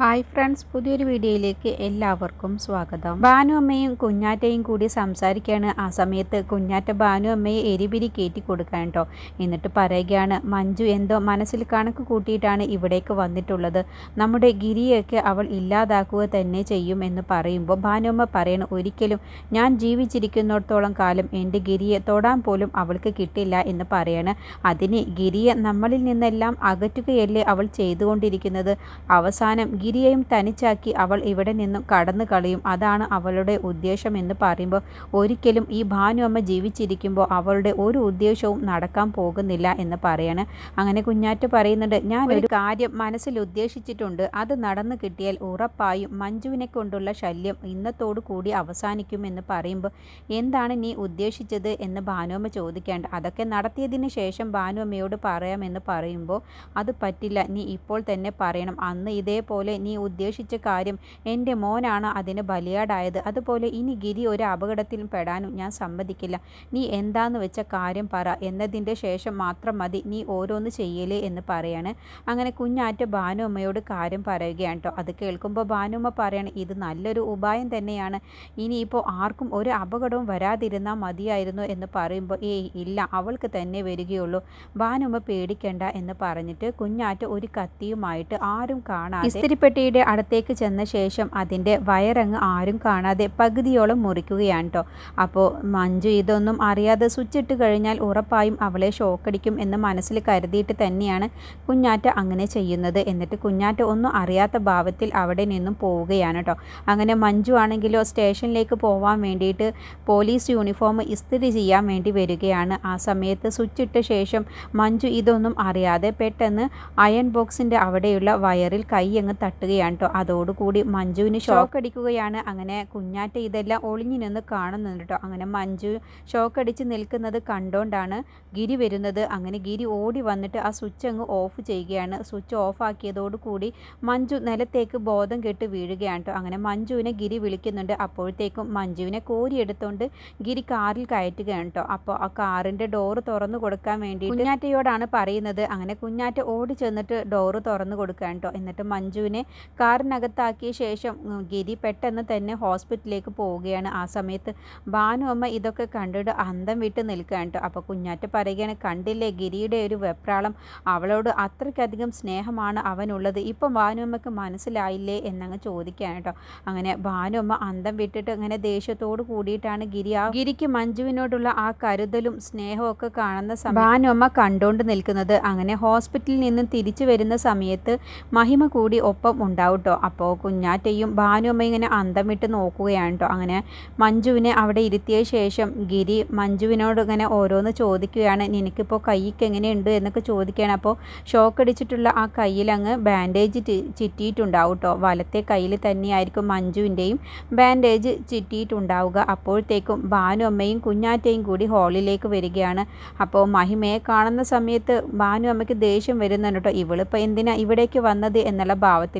Hi friends പുതിയൊരു വീഡിയോയിലേക്ക് എല്ലാവർക്കും സ്വാഗതം. ഭാനു അമ്മയും കുഞ്ഞാറ്റയും കൂടി സംസാരിക്കുകയാണ്. ആ സമയത്ത് കുഞ്ഞാറ്റ ഭാനു അമ്മയെ എരിപിരി കയറ്റി കൊടുക്കാൻ കേട്ടോ എന്നിട്ട് പറയുകയാണ് മഞ്ജു എന്തോ മനസ്സിൽ കണക്ക് കൂട്ടിയിട്ടാണ് ഇവിടേക്ക് വന്നിട്ടുള്ളത്. നമ്മുടെ ഗിരിയൊക്കെ അവൾ ഇല്ലാതാക്കുക തന്നെ ചെയ്യും എന്ന് പറയുമ്പോൾ ഭാനുമ്മ പറയണ ഒരിക്കലും ഞാൻ ജീവിച്ചിരിക്കുന്നിടത്തോളം കാലം എന്റെ ഗിരിയെ തൊടാൻ പോലും അവൾക്ക് കിട്ടില്ല എന്ന് പറയാണ്. അതിന് ഗിരിയെ നമ്മളിൽ നിന്നെല്ലാം അകറ്റുകയല്ലേ അവൾ ചെയ്തുകൊണ്ടിരിക്കുന്നത്. അവസാനം ഗിരിയെയും തനിച്ചാക്കി അവൾ ഇവിടെ നിന്നും കടന്നു കളയും. അതാണ് അവളുടെ ഉദ്ദേശം എന്ന് പറയുമ്പോൾ ഒരിക്കലും ഈ ഭാനു അമ്മ ജീവിച്ചിരിക്കുമ്പോൾ അവളുടെ ഒരു ഉദ്ദേശവും നടക്കാൻ പോകുന്നില്ല എന്ന് പറയാണ്. അങ്ങനെ കുഞ്ഞാറ്റ് പറയുന്നുണ്ട് ഞാൻ ഒരു കാര്യം മനസ്സിൽ ഉദ്ദേശിച്ചിട്ടുണ്ട്. അത് നടന്നു കിട്ടിയാൽ ഉറപ്പായും മഞ്ജുവിനെ കൊണ്ടുള്ള ശല്യം ഇന്നത്തോടു കൂടി അവസാനിക്കും എന്ന് പറയുമ്പോൾ എന്താണ് നീ ഉദ്ദേശിച്ചത് എന്ന് ഭാനുമ്മ ചോദിക്കേണ്ട അതൊക്കെ നടത്തിയതിന് ശേഷം ഭാനുമ്മയോട് പറയാമെന്ന് പറയുമ്പോൾ അത് പറ്റില്ല. നീ ഇപ്പോൾ തന്നെ പറയണം. അന്ന് ഇതേപോലെ നീ ഉദ്ദേശിച്ച കാര്യം എന്റെ മോനാണ് അതിന് ബലിയാടായത്. അതുപോലെ ഇനി ഗിരി ഒരു അപകടത്തിൽ പെടാനും ഞാൻ സമ്മതിക്കില്ല. നീ എന്താന്ന് വെച്ച കാര്യം പറ. എന്നതിന്റെ ശേഷം മാത്രം മതി. നീ ഓരോന്ന് ചെയ്യലേ എന്ന് പറയാണ്. അങ്ങനെ കുഞ്ഞാറ്റ ഭാനുമ്മയോട് കാര്യം പറയുകയാണ് കേട്ടോ അത് കേൾക്കുമ്പോൾ ഭാനുമ്മ പറയണം ഇത് നല്ലൊരു ഉപായം തന്നെയാണ്. ഇനിയിപ്പോൾ ആർക്കും ഒരു അപകടവും വരാതിരുന്നാൽ മതിയായിരുന്നു എന്ന് പറയുമ്പോൾ ഏയ് ഇല്ല അവൾക്ക് തന്നെ വരികയുള്ളൂ. ഭാനുമ്മ പേടിക്കണ്ട എന്ന് പറഞ്ഞിട്ട് കുഞ്ഞാറ്റ ഒരു കത്തിയുമായിട്ട് ആരും കാണാതെ ഇസ്തിരിപ്പെട്ടിയുടെ അടുത്തേക്ക് ചെന്ന ശേഷം അതിന്റെ വയറങ്ങ് ആരും കാണാതെ പകുതിയോളം മുറിക്കുകയാണ് കേട്ടോ അപ്പോൾ മഞ്ജു ഇതൊന്നും അറിയാതെ സ്വിച്ച് ഇട്ട് കഴിഞ്ഞാൽ ഉറപ്പായും അവളെ ഷോക്കടിക്കും എന്ന് മനസ്സിൽ കരുതിയിട്ട് തന്നെയാണ് കുഞ്ഞാറ്റ അങ്ങനെ ചെയ്യുന്നത്. എന്നിട്ട് കുഞ്ഞാറ്റ ഒന്നും അറിയാത്ത ഭാവത്തിൽ അവിടെ നിന്നും പോവുകയാണ് കേട്ടോ അങ്ങനെ മഞ്ജു ആണെങ്കിലോ സ്റ്റേഷനിലേക്ക് പോവാൻ വേണ്ടിയിട്ട് പോലീസ് യൂണിഫോം ഇസ്തിരി ചെയ്യാൻ വേണ്ടി വരികയാണ്. ആ സമയത്ത് സ്വിച്ച് ഇട്ട ശേഷം മഞ്ജു ഇതൊന്നും അറിയാതെ പെട്ടെന്ന് അയൺ ബോക്സിന്റെ അവിടെയുള്ള വയറിൽ കൈ അങ്ങ് തട്ടുകയാണ് കേട്ടോ അതോടുകൂടി മഞ്ജുവിന് ഷോക്ക് അടിക്കുകയാണ്. അങ്ങനെ കുഞ്ഞാറ്റ ഇതെല്ലാം ഒളിഞ്ഞു നിന്ന് കാണുന്നുണ്ട് കേട്ടോ അങ്ങനെ മഞ്ജു ഷോക്ക് അടിച്ച് നിൽക്കുന്നത് കണ്ടോണ്ടാണ് ഗിരി വരുന്നത്. അങ്ങനെ ഗിരി ഓടി വന്നിട്ട് ആ സ്വിച്ച് അങ്ങ് ഓഫ് ചെയ്യുകയാണ്. സ്വിച്ച് ഓഫ് ആക്കിയതോടുകൂടി മഞ്ജു നിലത്തേക്ക് ബോധം കെട്ട് വീഴുകയാണ് കേട്ടോ അങ്ങനെ മഞ്ജുവിനെ ഗിരി വിളിക്കുന്നുണ്ട്. അപ്പോഴത്തേക്കും മഞ്ജുവിനെ കോരിയെടുത്തുകൊണ്ട് ഗിരി കാറിൽ കയറ്റുകയാണ് കേട്ടോ അപ്പോൾ ആ കാറിന്റെ ഡോറ് തുറന്നു കൊടുക്കാൻ വേണ്ടി കുഞ്ഞാറ്റയോടാണ് പറയുന്നത്. അങ്ങനെ കുഞ്ഞാറ്റ ഓടി ചെന്നിട്ട് ഡോറ് തുറന്നു കൊടുക്കുകയാണ് കേട്ടോ എന്നിട്ട് മഞ്ജുവിനെ കാറിനകത്താക്കിയ ശേഷം ഗിരി പെട്ടെന്ന് തന്നെ ഹോസ്പിറ്റലിലേക്ക് പോവുകയാണ്. ആ സമയത്ത് ഭാനു അമ്മ ഇതൊക്കെ കണ്ടിട്ട് അന്തം വിട്ട് നിൽക്കുകയാണ് കേട്ടോ. അപ്പോൾ കുഞ്ഞാറ്റ പറയുകയാണ് കണ്ടില്ലേ ഗിരിയുടെ ഒരു വെപ്രാളം. അവളോട് അത്രയ്ക്കധികം സ്നേഹമാണ് അവനുള്ളത്. ഇപ്പം ഭാനുമ്മക്ക് മനസ്സിലായില്ലേ? എന്നങ്ങ് ചോദിക്കുകയാണ് കേട്ടോ. അങ്ങനെ ഭാനുമ്മ അന്തം വിട്ടിട്ട് അങ്ങനെ ദേഷ്യത്തോട് കൂടിയിട്ടാണ് ഗിരി ആ ഗിരിക്ക് മഞ്ജുവിനോടുള്ള ആ കരുതലും സ്നേഹവും ഒക്കെ കാണുന്ന സമയം ഭാനുമ്മ കണ്ടുകൊണ്ട് നിൽക്കുന്നത്. അങ്ങനെ ഹോസ്പിറ്റലിൽ നിന്ന് തിരിച്ചു വരുന്ന സമയത്ത് മഹിമ കൂടി ഒപ്പം ഉണ്ടാവും കേട്ടോ അപ്പോൾ കുഞ്ഞാറ്റയും ഭാനുമ്മ ഇങ്ങനെ അന്തം വിട്ട് നോക്കുകയാണ് കേട്ടോ അങ്ങനെ മഞ്ജുവിനെ അവിടെ ഇരുത്തിയ ശേഷം ഗിരി മഞ്ജുവിനോട് ഇങ്ങനെ ഓരോന്ന് ചോദിക്കുകയാണ്. നിനക്കിപ്പോൾ കൈക്ക് എങ്ങനെയുണ്ട് എന്നൊക്കെ ചോദിക്കുകയാണ്. അപ്പോൾ ഷോക്ക് അടിച്ചിട്ടുള്ള ആ കയ്യിൽ അങ്ങ് ബാൻഡേജ് ചിറ്റിയിട്ടുണ്ടാവും കേട്ടോ വലത്തെ കയ്യിൽ തന്നെയായിരിക്കും മഞ്ജുവിന്റെയും ബാൻഡേജ് ചിറ്റിയിട്ടുണ്ടാവുക. അപ്പോഴത്തേക്കും ഭാനുമ്മയും കുഞ്ഞാറ്റയും കൂടി ഹാളിലേക്ക് വരികയാണ്. അപ്പോൾ മഹിമയെ കാണുന്ന സമയത്ത് ഭാനു അമ്മയ്ക്ക് ദേഷ്യം വരുന്നുണ്ട് കേട്ടോ ഇവളിപ്പോൾ എന്തിനാ ഇവിടേക്ക് വന്നത്? എന്നുള്ള ഭാവത്തിൽ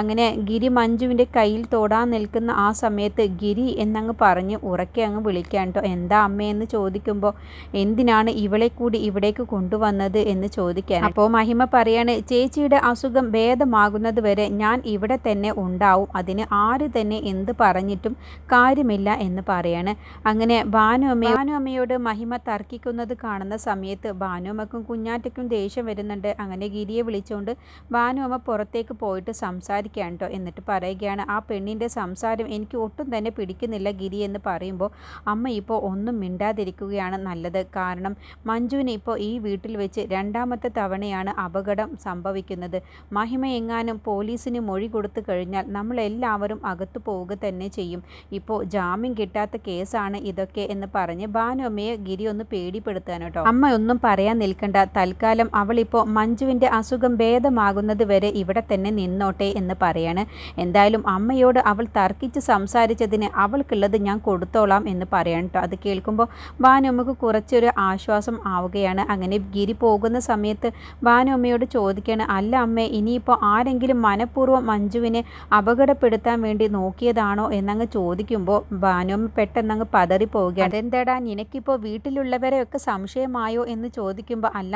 അങ്ങനെ ഗിരി മഞ്ജുവിന്റെ കയ്യിൽ തൊടാൻ നിൽക്കുന്ന ആ സമയത്ത് ഗിരി എന്നങ്ങ് പറഞ്ഞ് ഉറക്കെ അങ്ങ് വിളിക്കാൻ കേട്ടോ എന്താ അമ്മയെന്ന് ചോദിക്കുമ്പോൾ എന്തിനാണ് ഇവളെ കൂടി ഇവിടേക്ക് കൊണ്ടുവന്നത്? എന്ന് ചോദിക്കാൻ. അപ്പോൾ മഹിമ പറയാണ് ചേച്ചിയുടെ അസുഖം ഭേദമാകുന്നത് വരെ ഞാൻ ഇവിടെ തന്നെ ഉണ്ടാവും. അതിന് ആര് തന്നെ എന്ത് പറഞ്ഞിട്ടും കാര്യമില്ല എന്ന് പറയാണ്. അങ്ങനെ ഭാനുഅമ്മ ഭാനുഅമ്മയോട് മഹിമ തർക്കിക്കുന്നത് കാണുന്ന സമയത്ത് ഭാനുഅമ്മക്കും കുഞ്ഞാറ്റയ്ക്കും ദേഷ്യം വരുന്നുണ്ട്. അങ്ങനെ ഗിരിയെ വിളിച്ചുകൊണ്ട് ഭാനുഅമ്മ പുറത്തേക്ക് പോയിട്ട് സംസാരിക്കുകയാണ് കേട്ടോ എന്നിട്ട് പറയുകയാണ് ആ പെണ്ണിന്റെ സംസാരം എനിക്ക് ഒട്ടും തന്നെ പിടിക്കുന്നില്ല ഗിരി എന്ന് പറയുമ്പോൾ അമ്മ ഇപ്പോൾ ഒന്നും മിണ്ടാതിരിക്കുകയാണ് നല്ലത്. കാരണം മഞ്ജുവിന് ഇപ്പോൾ ഈ വീട്ടിൽ വെച്ച് രണ്ടാമത്തെ തവണയാണ് അപകടം സംഭവിക്കുന്നത്. മഹിമ എങ്ങാനും പോലീസിന് മൊഴി കൊടുത്തു കഴിഞ്ഞാൽ നമ്മളെല്ലാവരും അകത്തു പോവുക തന്നെ ചെയ്യും. ഇപ്പോൾ ജാമ്യം കിട്ടാത്ത കേസാണ് ഇതൊക്കെ എന്ന് പറഞ്ഞ് ഭാനുഅമ്മയെ ഗിരി ഒന്ന് പേടിപ്പെടുത്താൻ കേട്ടോ അമ്മ ഒന്നും പറയാൻ നിൽക്കണ്ട. തൽക്കാലം അവളിപ്പോൾ മഞ്ജുവിന്റെ അസുഖം ഭേദമാകുന്നത് വരെ ഇവിടെ തന്നെ നിന്നോട്ടെ എന്ന് പറയാണ്. എന്തായാലും അമ്മയോട് അവൾ തർക്കിച്ച് സംസാരിച്ചതിന് അവൾക്കുള്ളത് ഞാൻ കൊടുത്തോളാം എന്ന് പറയാൻ കേട്ടോ അത് കേൾക്കുമ്പോൾ ഭാനുമ്മക്ക് കുറച്ചൊരു ആശ്വാസം ആവുകയാണ്. അങ്ങനെ ഗിരി പോകുന്ന സമയത്ത് ഭാനുമ്മയോട് ചോദിക്കുകയാണ് അല്ല അമ്മേ ഇനിയിപ്പോൾ ആരെങ്കിലും മനഃപൂർവം മഞ്ജുവിനെ അപകടപ്പെടുത്താൻ വേണ്ടി നോക്കിയതാണോ? എന്നങ്ങ് ചോദിക്കുമ്പോൾ ഭാനുമ്മ പെട്ടെന്നങ്ങ് പതറിപ്പോവുകയാണ് അതെന്താടാ നിനക്കിപ്പോൾ വീട്ടിലുള്ളവരെയൊക്കെ സംശയമായോ? എന്ന് ചോദിക്കുമ്പോൾ അല്ല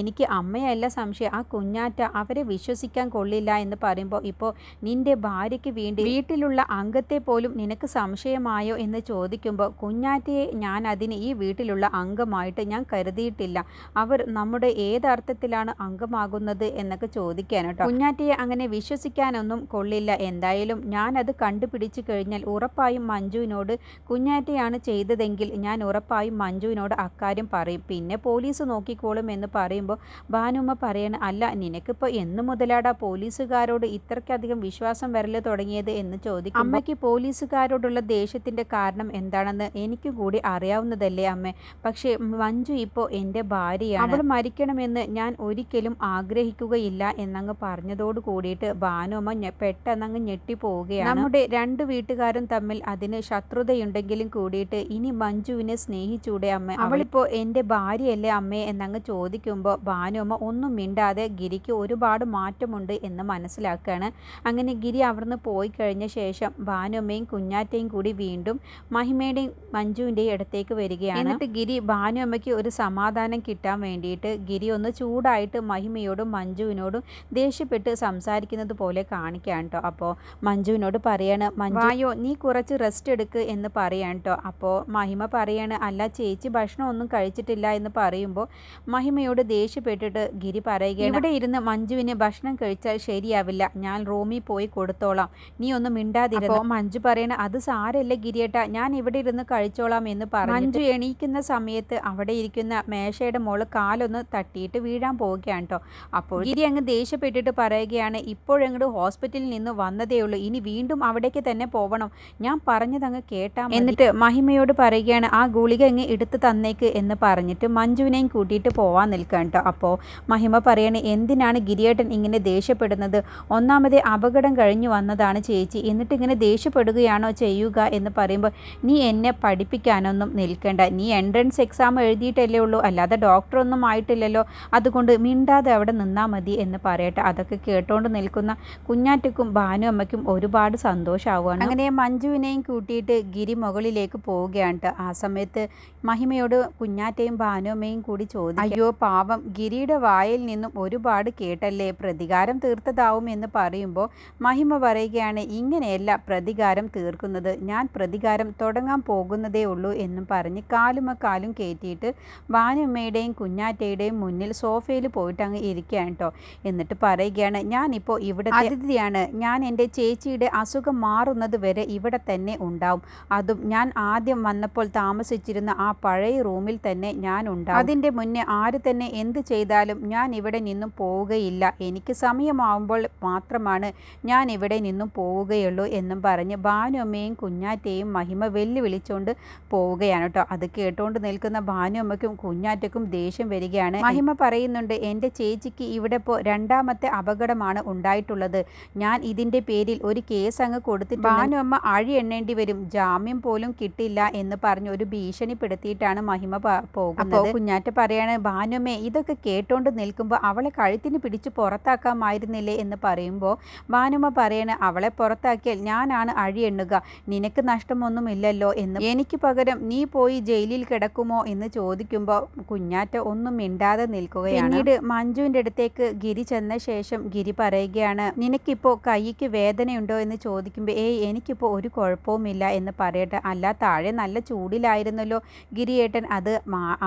എനിക്ക് അമ്മയല്ല സംശയം. ആ കുഞ്ഞാറ്റ അവരെ വിശ്വസിക്കാൻ കൊള്ളില്ല എന്ന് പറയുമ്പോൾ ഇപ്പോൾ നിന്റെ ഭാര്യയ്ക്ക് വേണ്ടി വീട്ടിലുള്ള അംഗത്തെ പോലും നിനക്ക് സംശയമായോ എന്ന് ചോദിക്കുമ്പോൾ കുഞ്ഞാറ്റയെ ഞാൻ അതിന് ഈ വീട്ടിലുള്ള അംഗമായിട്ട് ഞാൻ കരുതിയിട്ടില്ല. അവർ നമ്മുടെ ഏതർത്ഥത്തിലാണ് അംഗമാകുന്നത് എന്നൊക്കെ ചോദിക്കാൻ കുഞ്ഞാറ്റയെ അങ്ങനെ വിശ്വസിക്കാനൊന്നും കൊള്ളില്ല. എന്തായാലും ഞാൻ അത് കണ്ടുപിടിച്ചു കഴിഞ്ഞാൽ ഉറപ്പായും മഞ്ജുവിനോട് കുഞ്ഞാറ്റയാണ് ചെയ്തതെങ്കിൽ ഞാൻ ഉറപ്പായും മഞ്ജുവിനോട് അക്കാര്യം പറയും. പിന്നെ പോലീസ് നോക്കിക്കോളും എന്ന് പറയുമ്പോൾ ഭാനുമ്മ പറയണ അല്ല നിനക്കിപ്പോൾ എന്ന് മുതലാടാ പോലീസുകാരോട് ഇത്രയ്ക്കധികം വിശ്വാസം വരൽ തുടങ്ങിയത് എന്ന് ചോദിക്കും അമ്മയ്ക്ക് പോലീസുകാരോടുള്ള ദേഷ്യത്തിന്റെ കാരണം എന്താണെന്ന് എനിക്ക് കൂടി അറിയാവുന്നതല്ലേ അമ്മ. പക്ഷേ മഞ്ജു ഇപ്പോൾ എന്റെ ഭാര്യയാണ്. അവൾ മരിക്കണമെന്ന് ഞാൻ ഒരിക്കലും ആഗ്രഹിക്കുകയില്ല എന്നങ്ങ് പറഞ്ഞതോട് കൂടിയിട്ട് ഭാനുമ്മ പെട്ടെന്നങ്ങ് ഞെട്ടിപ്പോവുകയാണ്. നമ്മുടെ രണ്ട് വീട്ടുകാരും തമ്മിൽ അതിന് ശത്രുതയുണ്ടെങ്കിലും കൂടിയിട്ട് ഇനി മഞ്ജുവിനെ സ്നേഹിച്ചൂടെ അമ്മ. അവളിപ്പോൾ എന്റെ ഭാര്യയല്ലേ അമ്മേ എന്നങ്ങ് ചോദിക്കുമ്പോൾ ഭാനുമ്മ ഒന്നും മിണ്ടാതെ ഗിരിക്ക് ഒരുപാട് മാറ്റമുണ്ട് എന്ന് മനസ്സിലാക്കുകയാണ് അങ്ങനെ ഗിരി അവിടുന്ന് പോയി കഴിഞ്ഞ ശേഷം ഭാനുമ്മയും കുഞ്ഞാറ്റയും കൂടി വീണ്ടും മഹിമയുടെയും മഞ്ജുവിന്റെയും അടുത്തേക്ക് വരികയാണ്. എന്നിട്ട് ഗിരി ഭാനുമ്മയ്ക്ക് ഒരു സമാധാനം കിട്ടാൻ വേണ്ടിയിട്ട് ഗിരി ഒന്ന് ചൂടായിട്ട് മഹിമയോടും മഞ്ജുവിനോടും ദേഷ്യപ്പെട്ട് സംസാരിക്കുന്നത് പോലെ കാണിക്കാൻ കേട്ടോ അപ്പോൾ മഞ്ജുവിനോട് പറയാണ് മഞ്ജുവായോ നീ കുറച്ച് റെസ്റ്റ് എടുക്ക് എന്ന് പറയാൻ കേട്ടോ അപ്പോൾ മഹിമ പറയാണ് അല്ല ചേച്ചി ഭക്ഷണം ഒന്നും കഴിച്ചിട്ടില്ല എന്ന് പറയുമ്പോൾ മഹിമയോട് ദേഷ്യപ്പെട്ടിട്ട് ഗിരി പറയുകയാണ് ഇവിടെ ഇരുന്ന് മഞ്ജുവിന് ഭക്ഷണം കഴിച്ചാൽ ശരിയാവില്ല. ഞാൻ റൂമിൽ പോയി കൊടുത്തോളാം. നീ ഒന്നും മിണ്ടാതിരുന്നോ. മഞ്ജു പറയണ അത് സാരല്ല ഗിരിയേട്ട ഞാൻ ഇവിടെ ഇരുന്ന് കഴിച്ചോളാം എന്ന് പറഞ്ഞു മഞ്ജു എണീക്കുന്ന സമയത്ത് അവിടെ ഇരിക്കുന്ന മേശയുടെ മോൾ കാലൊന്ന് തട്ടിയിട്ട് വീഴാൻ പോവുകയാണ് കേട്ടോ അപ്പോൾ ഗിരി അങ്ങ് ദേഷ്യപ്പെട്ടിട്ട് പറയുകയാണ് ഇപ്പോഴങ്ങോട്ട് ഹോസ്പിറ്റലിൽ നിന്ന് വന്നതേ ഉള്ളൂ. ഇനി വീണ്ടും അവിടേക്ക് തന്നെ പോവണം. ഞാൻ പറഞ്ഞതങ്ങ് കേട്ടാ. എന്നിട്ട് മഹിമയോട് പറയുകയാണ് ആ ഗുളിക അങ്ങ് എടുത്ത് തന്നേക്ക് എന്ന് പറഞ്ഞിട്ട് മഞ്ജുവിനെയും കൂട്ടിയിട്ട് പോവാൻ നിൽക്കാം കേട്ടോ അപ്പോൾ മഹിമ പറയണേ എന്തിനാണ് ഗിരിയേട്ടൻ ഇങ്ങനെ ദേഷ്യപ്പെടുന്നത്? ഒന്നാമത് അപകടം കഴിഞ്ഞു വന്നതാണ് ചേച്ചി. എന്നിട്ട് ഇങ്ങനെ ദേഷ്യപ്പെടുകയാണോ ചെയ്യുക എന്ന് പറയുമ്പോൾ നീ എന്നെ പഠിപ്പിക്കാനൊന്നും നിൽക്കേണ്ട. നീ എൻട്രൻസ് എക്സാം എഴുതിയിട്ടല്ലേ ഉള്ളൂ. അല്ലാതെ ഡോക്ടറൊന്നും ആയിട്ടില്ലല്ലോ. അതുകൊണ്ട് മിണ്ടാതെ അവിടെ നിന്നാൽ മതി എന്ന് പറയട്ടെ. അതൊക്കെ കേട്ടോണ്ട് നിൽക്കുന്ന കുഞ്ഞാറ്റക്കും ഭാനു അമ്മയ്ക്കും ഒരുപാട് സന്തോഷമാവുകയാണ് അങ്ങനെ മഞ്ജുവിനെയും കൂട്ടിയിട്ട് ഗിരി മുകളിലേക്ക് പോവുകയാണ്. ആ സമയത്ത് മഹിമയോട് കുഞ്ഞാറ്റയും ഭാനുമ്മയും കൂടി ചോദിക്കും അയ്യോ പാവം. ഗിരിയുടെ വായിൽ നിന്നും ഒരുപാട് കേട്ടല്ലേ? പ്രതികാരം തീർത്തതാവും എന്ന് പറയുമ്പോൾ മഹിമ പറയുകയാണ് ഇങ്ങനെയല്ല പ്രതികാരം തീർക്കുന്നത്. ഞാൻ പ്രതികാരം തുടങ്ങാൻ പോകുന്നതേ ഉള്ളൂ എന്നും പറഞ്ഞ് കാലും കാലും കയറ്റിയിട്ട് വാനുമ്മയുടെയും കുഞ്ഞാറ്റയുടെയും മുന്നിൽ സോഫയിൽ പോയിട്ട് അങ്ങ് ഇരിക്കുകയാണ് കേട്ടോ എന്നിട്ട് പറയുകയാണ് ഞാനിപ്പോൾ ഇവിടെ അതിഥിയാണ്. ഞാൻ എന്റെ ചേച്ചിയുടെ അസുഖം മാറുന്നത് വരെ ഇവിടെ തന്നെ ഉണ്ടാവും. അതും ഞാൻ ആദ്യം വന്നപ്പോൾ താമസിച്ചിരുന്ന ആ പഴയ റൂമിൽ തന്നെ ഞാൻ ഉണ്ടാവും. അതിന്റെ മുന്നേ ആര് തന്നെ എന്ത് ചെയ്താലും ഞാൻ ഇവിടെ നിന്നും പോവുകയില്ല. എനിക്ക് സമയമാവുമ്പോൾ മാത്രമാണ് ഞാൻ ഇവിടെ നിന്നും പോവുകയുള്ളൂ എന്നും പറഞ്ഞ് ഭാനുമ്മയും കുഞ്ഞാറ്റയും മഹിമ വെല്ലുവിളിച്ചുകൊണ്ട് പോവുകയാണ് കേട്ടോ. അത് കേട്ടുകൊണ്ട് നിൽക്കുന്ന ഭാനുമ്മയ്ക്കും കുഞ്ഞാറ്റക്കും ദേഷ്യം വരികയാണ്. മഹിമ പറയുന്നുണ്ട് എന്റെ ചേച്ചിക്ക് ഇവിടെ ഇപ്പോൾ രണ്ടാമത്തെ അപകടമാണ് ഉണ്ടായിട്ടുള്ളത്. ഞാൻ ഇതിന്റെ പേരിൽ ഒരു കേസ് അങ്ങ് കൊടുത്തിട്ട് ഭാനുമ്മ അഴി എണ്ണേണ്ടി വരും. ജാമ്യം പോലും കിട്ടില്ല എന്ന് പറഞ്ഞ് ഒരു ഭീഷണിപ്പെടുത്തിയിട്ടാണ് മഹിമ പ- പോകുന്നത്. കുഞ്ഞാറ്റ പറയാണ് ഭാനുമ്മേ ഇതൊക്കെ കേട്ടോണ്ട് നിൽക്കുമ്പോൾ അവളെ കഴുത്തിന് പിടിച്ച് പുറത്താക്കാമായിരുന്നില്ലേ എന്ന് പറയുമ്പോൾ മാനുമ പറയണ അവളെ പുറത്താക്കിയാൽ ഞാനാണ് അഴി എണ്ണുക. നിനക്ക് നഷ്ടമൊന്നുമില്ലല്ലോ എന്ന് എനിക്ക് പകരം നീ പോയി ജയിലിൽ കിടക്കുമോ എന്ന് ചോദിക്കുമ്പോൾ കുഞ്ഞാറ്റ ഒന്നും മിണ്ടാതെ നിൽക്കുകയാണ്. പിന്നീട് മഞ്ജുവിന്റെ അടുത്തേക്ക് ഗിരി ചെന്ന ശേഷം ഗിരി പറയുകയാണ് നിനക്കിപ്പോൾ കൈക്ക് വേദനയുണ്ടോ എന്ന് ചോദിക്കുമ്പോൾ ഏയ് എനിക്കിപ്പോൾ ഒരു കുഴപ്പവുമില്ല എന്ന് പറയട്ടെ. അല്ല താഴെ നല്ല ചൂടിലായിരുന്നല്ലോ. ഗിരിയേട്ടൻ അത്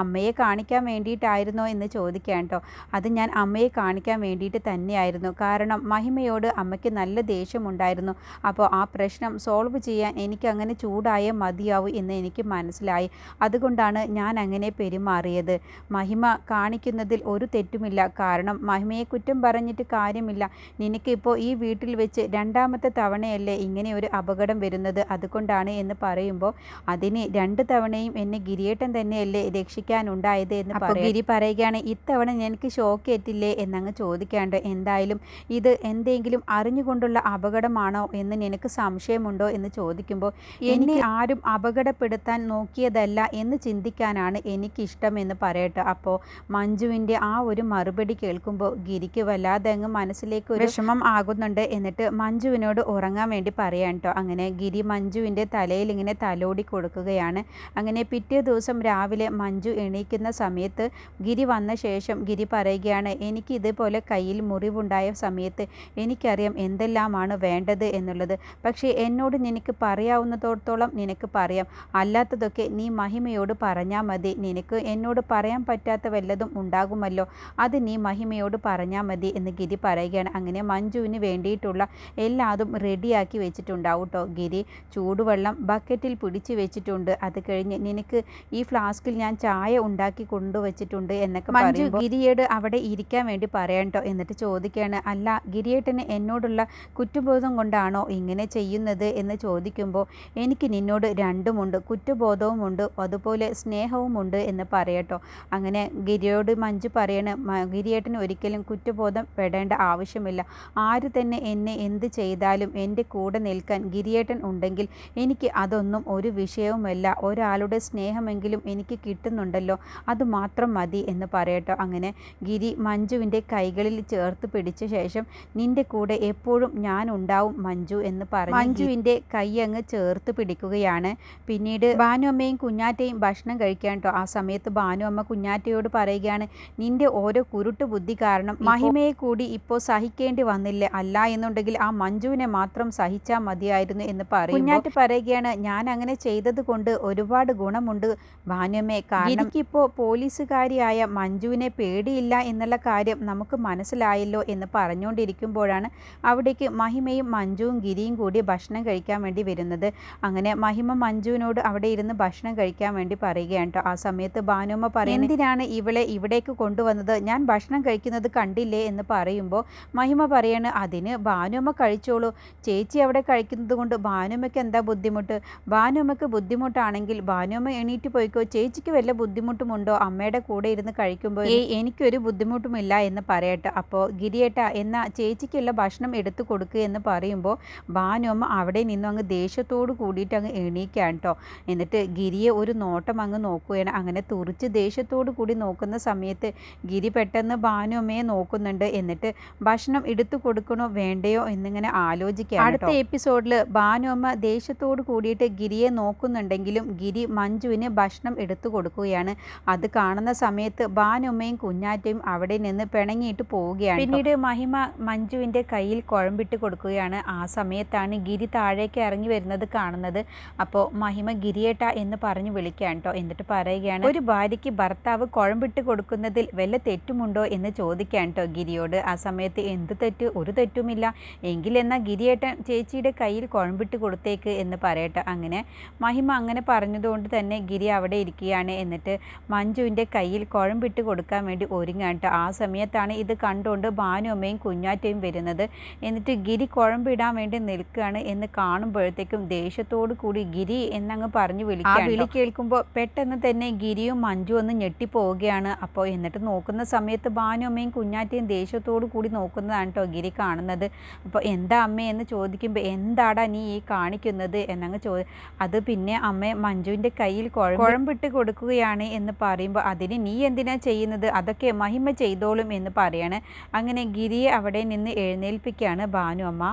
അമ്മയെ കാണിക്കാൻ വേണ്ടിയിട്ടായിരുന്നോ എന്ന് ചോദിക്കാൻ കേട്ടോ. അത് ഞാൻ അമ്മയെ കാണിക്കാൻ വേണ്ടിയിട്ട് തന്നെയായിരുന്നു. കാരണം മഹിമയോട് അമ്മയ്ക്ക് നല്ല ദേഷ്യമുണ്ടായിരുന്നു. അപ്പോൾ ആ പ്രശ്നം സോൾവ് ചെയ്യാൻ എനിക്ക് അങ്ങനെ ചൂടായേ മതിയാവൂ എന്ന് എനിക്ക് മനസ്സിലായി. അതുകൊണ്ടാണ് ഞാൻ അങ്ങനെ പെരുമാറിയത്. മഹിമ കാണിക്കുന്നതിൽ ഒരു തെറ്റുമില്ല. കാരണം മഹിമയെ കുറ്റം പറഞ്ഞിട്ട് കാര്യമില്ല. നിനക്കിപ്പോൾ ഈ വീട്ടിൽ വെച്ച് രണ്ടാമത്തെ തവണയല്ലേ ഇങ്ങനെ ഒരു അപകടം വരുന്നത്? അതുകൊണ്ടാണ് എന്ന് പറയുമ്പോൾ അതിന് രണ്ട് തവണയും എന്നെ ഗിരിയേട്ടൻ തന്നെയല്ലേ രക്ഷിക്കാനുണ്ടായത് എന്ന് അപ്പോൾ ഗിരി പറയുകയാണ് ഇത്തവണ എനിക്ക് ഷോക്ക് ഏറ്റില്ലേ? എന്നങ്ങ് ചോദിക്കാണ്ട് എന്തായാലും ഇത് എന്തെങ്കിലും അറിഞ്ഞുകൊണ്ടുള്ള അപകടമാണോ എന്ന് നിനക്ക് സംശയമുണ്ടോ എന്ന് ചോദിക്കുമ്പോൾ എന്നെ ആരും അപകടപ്പെടുത്താൻ നോക്കിയതല്ല എന്ന് ചിന്തിക്കാനാണ് എനിക്കിഷ്ടം എന്ന് പറയട്ടെ. അപ്പോൾ മഞ്ജുവിന്റെ ആ ഒരു മറുപടി കേൾക്കുമ്പോൾ ഗിരിക്ക് വല്ലാതെ അങ്ങ് മനസ്സിലേക്ക് ഒരു വിഷമം ആകുന്നുണ്ട്. എന്നിട്ട് മഞ്ജുവിനോട് ഉറങ്ങാൻ വേണ്ടി പറയാൻ കേട്ടോ അങ്ങനെ ഗിരി മഞ്ജുവിന്റെ തലയിൽ ഇങ്ങനെ തലോടി കൊടുക്കുകയാണ്. അങ്ങനെ പിറ്റേ ദിവസം രാവിലെ മഞ്ജു എണീക്കുന്ന സമയത്ത് ഗിരി വന്ന ശേഷം ഗിരി പറയുകയാണ് എനിക്ക് ഇതുപോലെ കയ്യിൽ മുറിവുണ്ടായ സമയത്ത് എനിക്കറിയാം എന്തെല്ലാമാണ് വേണ്ടത് എന്നുള്ളത്. പക്ഷേ എന്നോട് നിനക്ക് പറയാവുന്നതോടത്തോളം നിനക്ക് പറയാം. അല്ലാത്തതൊക്കെ നീ മഹിമയോട് പറഞ്ഞാൽ മതി. നിനക്ക് എന്നോട് പറയാൻ പറ്റാത്ത വല്ലതും ഉണ്ടാകുമല്ലോ. അത് നീ മഹിമയോട് പറഞ്ഞാൽ മതി എന്ന് ഗിരി പറയുകയാണ്. അങ്ങനെ മഞ്ജുവിന് വേണ്ടിയിട്ടുള്ള എല്ലാതും റെഡിയാക്കി വെച്ചിട്ടുണ്ടാവും കേട്ടോ ഗിരി ചൂടുവെള്ളം ബക്കറ്റിൽ പിടിച്ച് വെച്ചിട്ടുണ്ട്. അത് കഴിഞ്ഞ് നിനക്ക് ഈ ഫ്ലാസ്കിൽ ഞാൻ ചായ ഉണ്ടാക്കി കൊണ്ടുവച്ചിട്ടുണ്ട് എന്നൊക്കെ മഞ്ജു ഗിരിയോട് അവിടെ ഇരിക്കാൻ വേണ്ടി പറയാം കേട്ടോ എന്നിട്ട് ചോദിക്കുകയാണ് അല്ല ഗിരിയേട്ടന് എന്നോടുള്ള കുറ്റബോധം കൊണ്ടാണോ ഇങ്ങനെ ചെയ്യുന്നത് എന്ന് ചോദിക്കുമ്പോൾ എനിക്ക് നിന്നോട് രണ്ടുമുണ്ട് കുറ്റബോധവുമുണ്ട് അതുപോലെ സ്നേഹവുമുണ്ട് എന്ന് പറയട്ടോ. അങ്ങനെ ഗിരിയോട് മഞ്ജു പറയണ ഗിരിയേട്ടന് ഒരിക്കലും കുറ്റബോധം പെടേണ്ട ആവശ്യമില്ല. ആര് തന്നെ എന്നെ എന്ത് ചെയ്താലും എന്റെ കൂടെ നിൽക്കാൻ ഗിരിയേട്ടൻ ഉണ്ടെങ്കിൽ എനിക്ക് അതൊന്നും ഒരു വിഷയവുമല്ല. ഒരാളുടെ സ്നേഹമെങ്കിലും എനിക്ക് കിട്ടുന്നുണ്ടല്ലോ അത് മാത്രം മതി എന്ന് പറയട്ടോ. അങ്ങനെ ഗിരി മഞ്ജുവിന്റെ കൈകളിൽ ചേർത്ത് പിടിച്ച ശേഷം നിന്റെ കൂടെ എപ്പോഴും ഞാൻ ഉണ്ടാവും മഞ്ജു എന്ന് പറഞ്ഞു മഞ്ജുവിന്റെ കൈ അങ്ങ് ചേർത്ത് പിടിക്കുകയാണ്. പിന്നീട് ഭാനുഅമ്മയും കുഞ്ഞാറ്റയും ഭക്ഷണം കഴിക്കാൻ കേട്ടോ ആ സമയത്ത് ഭാനുഅമ്മ കുഞ്ഞാറ്റയോട് പറയുകയാണ് നിന്റെ ഓരോ കുരുട്ട് ബുദ്ധി കാരണം മഹിമയെ കൂടി ഇപ്പോൾ സഹിക്കേണ്ടി വന്നില്ല. അല്ല എന്നുണ്ടെങ്കിൽ ആ മഞ്ജുവിനെ മാത്രം സഹിച്ചാൽ മതിയായിരുന്നു എന്ന് പറയും കുഞ്ഞാറ്റ് പറയുകയാണ് ഞാൻ അങ്ങനെ ചെയ്തത് കൊണ്ട് ഒരുപാട് ഗുണമുണ്ട് ഭാനുമ്മയെ കാരണം എനിക്കിപ്പോൾ പോലീസുകാരിയായ മഞ്ജുവിനെ പേടിയില്ല എന്നുള്ള കാര്യം നമുക്ക് മനസ്സിലായല്ലോ എന്ന് പറഞ്ഞുകൊണ്ടിരിക്കുമ്പോഴാണ് അവിടേക്ക് മഹിമയും മഞ്ജുവും ഗിരിയും കൂടി ഭക്ഷണം കഴിക്കാൻ വേണ്ടി വരുന്നത്. അങ്ങനെ മഹിമ മഞ്ജുവിനോട് അവിടെ ഇരുന്ന് ഭക്ഷണം കഴിക്കാൻ വേണ്ടി പറയുകയാണ് കേട്ടോ. ആ സമയത്ത് ഭാനുമ്മ പറയും എന്തിനാണ് ഇവളെ ഇവിടേക്ക് കൊണ്ടുവന്നത്? ഞാൻ ഭക്ഷണം കഴിക്കുന്നത് കണ്ടില്ലേ? എന്ന് പറയുമ്പോൾ മഹിമ പറയാണ് അതിന് ഭാനുമ്മ കഴിച്ചോളൂ. ചേച്ചി അവിടെ കഴിക്കുന്നത് കൊണ്ട് ഭാനുമ്മയ്ക്ക് എന്താ ബുദ്ധിമുട്ട്? ഭാനുമ്മയ്ക്ക് ബുദ്ധിമുട്ടാണെങ്കിൽ ഭാനുമ്മ എണീറ്റ് പോയിക്കോ? ചേച്ചിക്ക് വല്ല ബുദ്ധിമുട്ടുമുണ്ടോ? അമ്മയുടെ കൂടെ ഇരുന്ന് കഴിക്കുമ്പോൾ ഏയ് എനിക്കൊരു ബുദ്ധിമുട്ടുമില്ല എന്ന് പറയട്ടെ. അപ്പോൾ ഗിരിയേട്ട എന്ന ചേച്ചിക്കുള്ള ഭക്ഷണം എടുത്തു കൊടുക്കുക എന്ന് പറയുമ്പോൾ ഭാനുമ്മ അവിടെ നിന്നും അങ്ങ് ദേഷ്യത്തോട് കൂടിയിട്ട് അങ്ങ് എണീക്കുകയാണ് കേട്ടോ എന്നിട്ട് ഗിരിയെ ഒരു നോട്ടം അങ്ങ് നോക്കുകയാണ്. അങ്ങനെ തുറിച്ച് ദേഷ്യത്തോട് കൂടി നോക്കുന്ന സമയത്ത് ഗിരി പെട്ടെന്ന് ഭാനുമ്മയെ നോക്കുന്നുണ്ട്. എന്നിട്ട് ഭക്ഷണം എടുത്തു കൊടുക്കണോ വേണ്ടയോ എന്നിങ്ങനെ ആലോചിക്കുക അടുത്ത എപ്പിസോഡിൽ ഭാനുമ്മ ദേഷ്യത്തോട് കൂടിയിട്ട് ഗിരിയെ നോക്കുന്നുണ്ടെങ്കിലും ഗിരി മഞ്ജുവിന് ഭക്ഷണം എടുത്തു കൊടുക്കുകയാണ്. അത് കാണുന്ന സമയത്ത് ഭാനുമ്മയും കുഞ്ഞാറ്റയും അവിടെ നിന്ന് പിണങ്ങിയിട്ട് പോവുകയാണ് പിന്നീട് മഹിമ മഞ്ജുവിന്റെ കയ്യിൽ കുഴമ്പിട്ട് കൊടുക്കുകയാണ്. ആ സമയത്താണ് ഗിരി താഴേക്ക് ഇറങ്ങി വരുന്നത് കാണുന്നത്. അപ്പോൾ മഹിമ ഗിരിയേട്ട എന്ന് പറഞ്ഞു വിളിക്കുകയാണ് കേട്ടോ എന്നിട്ട് പറയുകയാണ് ഒരു ഭാര്യയ്ക്ക് ഭർത്താവ് കുഴമ്പിട്ട് കൊടുക്കുന്നതിൽ വല്ല തെറ്റുമുണ്ടോ എന്ന് ചോദിക്കാൻ കേട്ടോ ഗിരിയോട്. ആ സമയത്ത് എന്ത് തെറ്റ്? ഒരു തെറ്റുമില്ല. എങ്കിലെന്നാൽ ഗിരിയേട്ടൻ ചേച്ചിയുടെ കയ്യിൽ കുഴമ്പിട്ട് കൊടുത്തേക്ക് എന്ന് പറയട്ടെ. അങ്ങനെ മഹിമ അങ്ങനെ പറഞ്ഞതുകൊണ്ട് തന്നെ ഗിരി അവിടെ ഇരിക്കുകയാണ്. എന്നിട്ട് മഞ്ജുവിന്റെ കയ്യിൽ കുഴമ്പിട്ട് കൊടുക്കാൻ വേണ്ടി ഒരുങ്ങാട്ടോ ആ സമയത്താണ് ഇത് കണ്ടുകൊണ്ട് ഭാനുമ്മയും കുഞ്ഞാറ്റയും വരുന്നത്. എന്നിട്ട് ഗിരി കുഴമ്പിടാൻ വേണ്ടി നിൽക്കുകയാണ് എന്ന് കാണുമ്പോഴത്തേക്കും ദേഷ്യത്തോടു കൂടി ഗിരി എന്നങ്ങ് പറഞ്ഞു വിളിക്കുക വിളി കേൾക്കുമ്പോൾ പെട്ടെന്ന് തന്നെ ഗിരിയും മഞ്ജു ഒന്ന് ഞെട്ടിപ്പോവുകയാണ്. അപ്പോൾ എന്നിട്ട് നോക്കുന്ന സമയത്ത് ഭാനുമ്മയും കുഞ്ഞാറ്റയും ദേഷ്യത്തോടു കൂടി നോക്കുന്നതാണ് കേട്ടോ ഗിരി കാണുന്നത്. അപ്പോൾ എന്താ അമ്മ എന്ന് ചോദിക്കുമ്പോൾ എന്താടാ നീ ഈ കാണിക്കുന്നത് എന്നങ്ങ് ചോ അത് പിന്നെ അമ്മ മഞ്ജുവിന്റെ കയ്യിൽ കുഴമ്പിട്ട് കൊടുക്കുകയാണ് എന്ന് പറയുമ്പോൾ അതിന് നീ എന്തിനാ ചെയ്യുന്നത്? അതൊക്കെ മഹിമ ചെയ്തോളും എന്ന് പറയാണ്. അങ്ങനെ ഗിരിയെ അവിടെ നിന്ന് എഴുന്നേൽപ്പിക്കുകയാണ് ഭാനു അമ്മ.